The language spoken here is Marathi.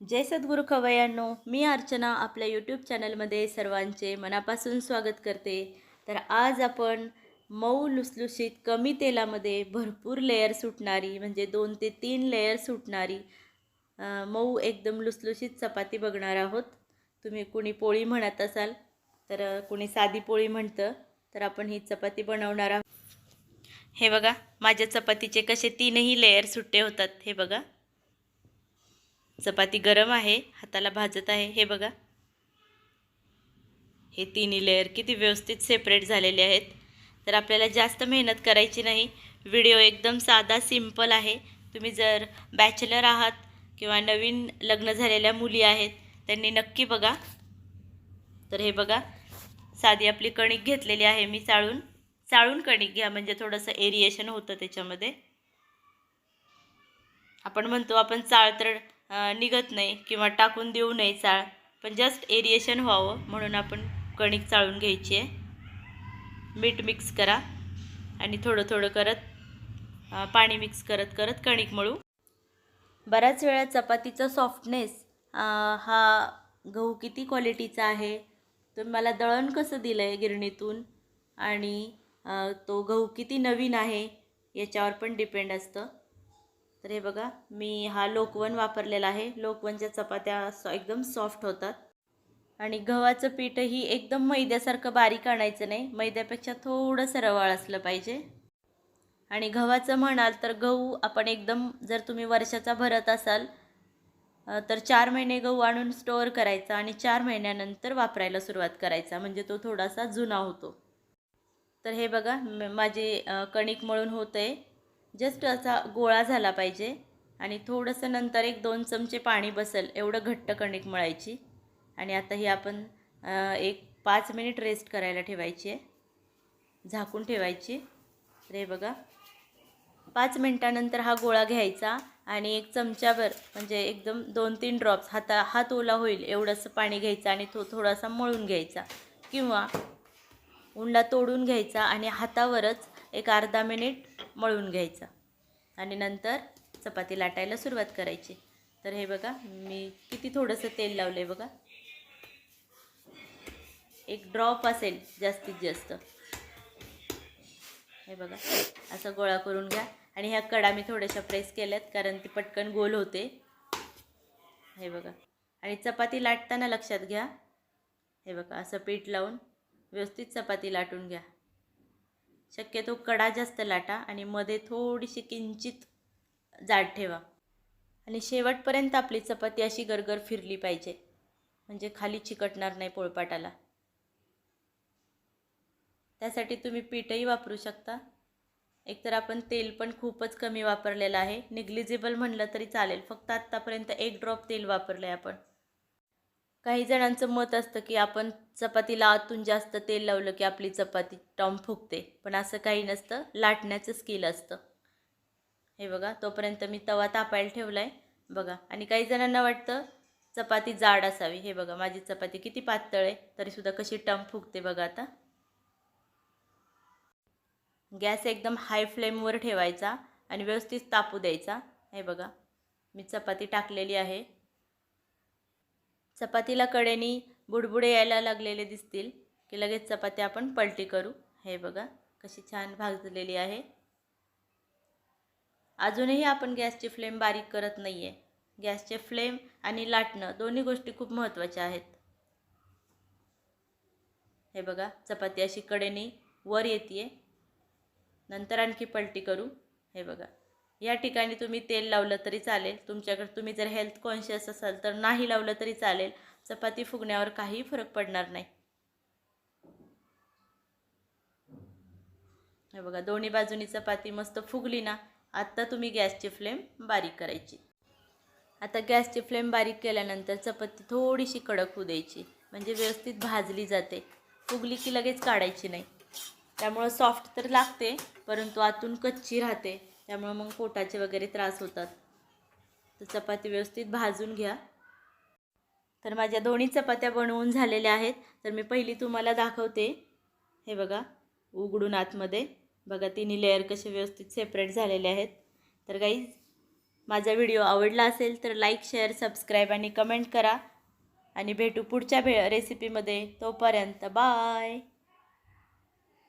जय सद्गुरू खवयांनो. मी अर्चना आपल्या यूट्यूब चॅनलमध्ये सर्वांचे मनापासून स्वागत करते. तर आज आपण मऊ लुसलुशीत कमी तेलामध्ये भरपूर लेअर सुटणारी म्हणजे दोन ते तीन लेयर सुटणारी मऊ एकदम लुसलुशीत चपाती बघणार आहोत. तुम्ही कुणी पोळी म्हणत असाल तर कुणी साधी पोळी म्हणतं तर आपण ही चपाती बनवणार आहोत. हे बघा माझ्या चपातीचे कसे तीनही लेयर सुट्टे होतात हे बघा. चपाती गरम आहे हाताला भाजत आहे. हे बघा. हे तिन्ही लेअर किती व्यवस्थित सेपरेट झालेले आहेत. तर आपल्याला जास्त मेहनत करायची नाही. व्हिडिओ एकदम साधा सिंपल आहे. तुम्ही जर बॅचलर आहात किंवा नवीन लग्न झालेल्या मुली आहेत त्यांनी नक्की बघा. तर हे बघा. साधी आपली कणिक घेतलेली आहे मी चाळून. चाळून कणिक घ्या म्हणजे थोडंसं एरिएशन होतं त्याच्यामध्ये. आपण म्हणतो आपण चाळ तर निघत नाही किंवा टाकून देऊ नये चाळ. पण जस्ट एरिएशन व्हावं म्हणून आपण कणिक चाळून घ्यायची आहे. मीठ मिक्स करा आणि थोडं थोडं करत पाणी मिक्स करत करत कणिक मळू. बऱ्याच वेळा चपातीचा सॉफ्टनेस हा गहू किती क्वालिटीचा आहे तुम्ही मला दळण कसं दिलं आहे गिरणीतून आणि तो गहू किती नवीन आहे याच्यावर पण डिपेंड असतं. तर हे बघा मी हा लोकवन वापरलेला आहे. लोकवनच्या चपात्या सॉ एकदम सॉफ्ट होतात. आणि गव्हाचं पीठही एकदम मैद्यासारखं बारीक आणायचं नाही. मैद्यापेक्षा थोडंसं रवाळ असलं पाहिजे. आणि गव्हाचं म्हणाल तर गहू आपण एकदम जर तुम्ही वर्षाचा भरत असाल तर चार महिने गहू आणून स्टोअर करायचा आणि चार महिन्यानंतर वापरायला सुरुवात करायचा. म्हणजे तो थोडासा जुना होतो. तर हे बघा माझे कणिक मळून होत आहे जस्ट असा गोळा झाला पाहिजे आणि थोडंसं नंतर एक दोन चमचे पाणी बसेल एवढं घट्ट कणिक मळायची. आणि आता ही आपण एक पाच मिनिट रेस्ट करायला ठेवायची आहे. झाकून ठेवायची. रे बघा. पाच मिनटानंतर हा गोळा घ्यायचा आणि एक चमच्याभर म्हणजे एकदम दोन तीन ड्रॉप्स हाता हात ओला होईल एवढंसं पाणी घ्यायचं आणि तो थोडासा मळून घ्यायचा. किंवा उंडा तोडून घ्यायचा आणि हातावरच एक अर्धा मिनिट मळून घ्यायचा. आणि नंतर चपाती लाटायला सुरुवात करायची. तर हे बघा मी किती थोडंसं तेल लावलं आहे बघा. एक ड्रॉप असेल जास्तीत जास्त. हे बघा असं गोळा करून घ्या. आणि ह्या कडा मी थोड्याशा प्रेस केल्यात कारण ती पटकन गोल होते. हे बघा. आणि चपाती लाटताना लक्षात घ्या. हे बघा असं पीठ लावून व्यवस्थित चपाती लाटून घ्या. शक्यतो कडा जास्त लाटा आणि मध्ये थोडीशी किंचित जाड ठेवा. आणि शेवटपर्यंत आपली चपाती अशी गरगर फिरली पाहिजे म्हणजे खाली चिकटणार नाही पोळपाटाला. त्यासाठी तुम्ही पीठही वापरू शकता. एकतर आपण तेल पण खूपच कमी वापरलेलं आहे. निग्लिजिबल म्हणलं तरी चालेल. फक्त आत्तापर्यंत एक ड्रॉप तेल वापरलं आहे आपण. काही जणांचं मत असतं की आपण चपातीला आतून जास्त तेल लावलं की आपली चपाती टॉम फुगते पण असं काही नसतं. लाटण्याचं स्किल असतं. हे बघा तोपर्यंत मी तवा तापायला ठेवला आहे बघा आणि काही जणांना वाटतं चपाती जाड असावी. हे बघा माझी चपाती किती पातळ आहे तरीसुद्धा कशी टम फुगते बघा आता. गॅस एकदम हाय फ्लेमवर ठेवायचा आणि व्यवस्थित तापू द्यायचा. हे बघा मी चपाती टाकलेली आहे. चपातीला कडेनी बुडबुडे यायला लागलेले दिसतील की लगेच चपाती आपण पलटी करू. हे बघा कशी छान भाजलेली आहे. अजूनही आपण गॅसची फ्लेम बारीक करत नाही आहे गॅसचे फ्लेम आणि लाटणं दोन्ही गोष्टी खूप महत्त्वाच्या आहेत. हे बघा चपाती अशी कडेनी वर येते नंतर आणखी पलटी करू. हे बघा. या ठिकाणी तुम्ही तेल लावलं तरी चालेल. तुमच्याकडे तुम्ही जर हेल्थ कॉन्शियस असाल तर नाही लावलं तरी चालेल. चपाती फुगण्यावर काहीही फरक पडणार नाही. हे बघा दोन्ही बाजूनी चपाती मस्त फुगली ना आत्ता तुम्ही गॅसची फ्लेम बारीक करायची. आता गॅसची फ्लेम बारीक केल्यानंतर चपाती थोडीशी कडक होऊ द्यायची. म्हणजे व्यवस्थित भाजली जाते. फुगली की लगेच काढायची नाही. त्यामुळं सॉफ्ट तर लागते परंतु आतून कच्ची राहते. त्यामुळं मग पोटाचे वगैरे त्रास होतात. तर चपाती व्यवस्थित भाजून घ्या. तर माझ्या दोन्ही चपात्या बनवून झालेल्या आहेत. तर मी पहिली तुम्हाला दाखवते. हे बघा उघडून आतमध्ये. बघा तिन्ही लेअर कसे व्यवस्थित सेपरेट झालेले आहेत. तर काही माझा व्हिडिओ आवडला असेल तर लाईक शेअर सबस्क्राईब आणि कमेंट करा. आणि भेटू पुढच्या भे रेसिपीमध्ये तोपर्यंत बाय